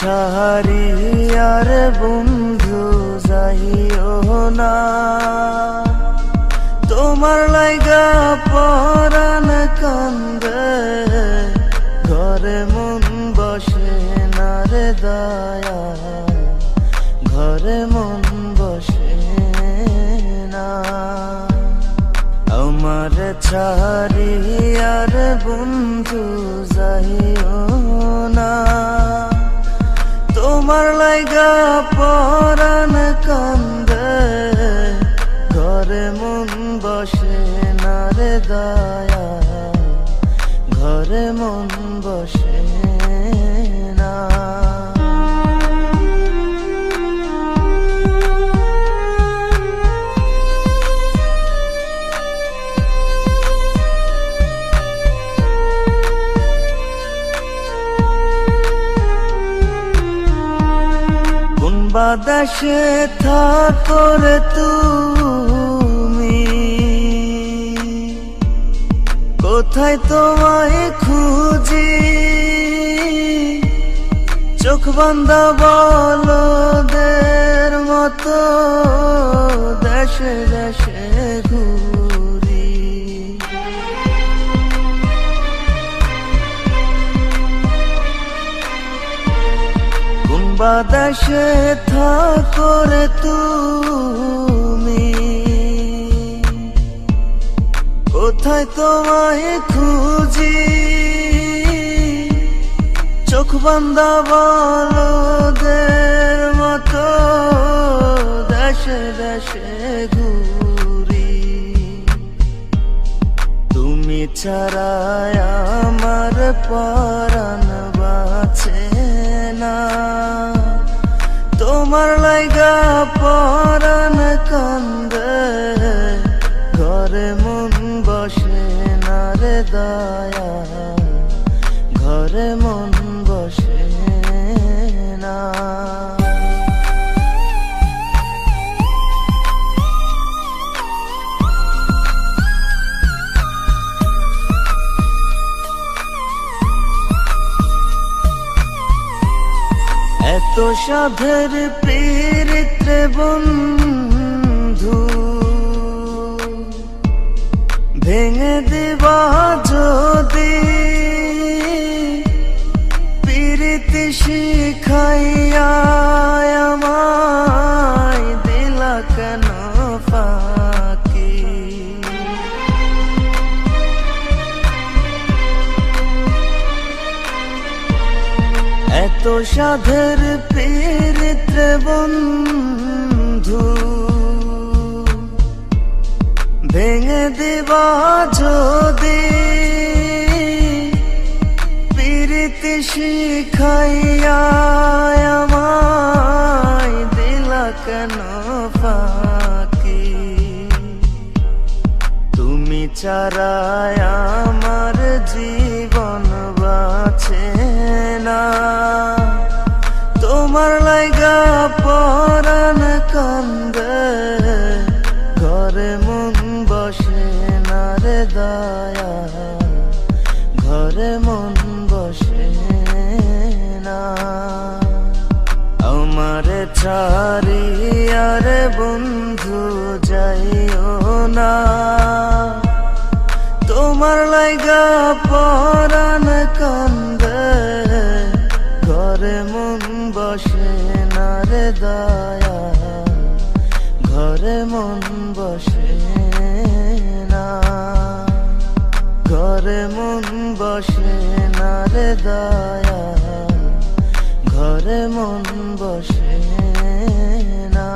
ছাড়ি আর বন্ধু যাইও না। তোমার লাইগা পরাণ কান্দে, ঘরে মন বসে না রে দয়া। ঘরে মন বসে না। আমার ছাড়ি আর বন্ধু যাইও না। তোমার লাইগা পরাণ কান্দে। ঘরে মন বসে না রে দয়া। ঘরে মন বসে কোন বাদাসে তুমি। কোথায় তোমায় খুঁজি? চোখ বান্ধা বলদের মতো দেশে দেশে ঘুরি। বাদাসে থাকর তুমি। কোথায় তোমায় খুঁজি? চোখ বান্ধা বলদের মতো দেশে দেশে ঘুরি। তুমি ছাড়ায় আমার পরাণ বাঁচে না। তোমার লাইগা পরাণ কান্দে। ঘরে মন বসে না রে দয়া। ঘরে মন এত সাধের পীড়িত্রে বন্ধু। ভেঙে দিবা যদি পীড়িতি শিখাইয়া এত সাধের পীড়িত্রে বন্ধু। ভেঙে দিবা যদি পীড়িতি শিখাইয়া আমায় দিলা কেন ফাঁকি? তুমি চারায় আমার জীবন বাঁচে না। আমার ছাড়ি আর বন্ধু যাইও না। তোমার লাইগা পরাণ কান্দে, ঘরে মন বসে না রে দয়া। ঘরে মন বসে না। ঘরে মন বসে না রে দয়া। ঘরে মন বসে না।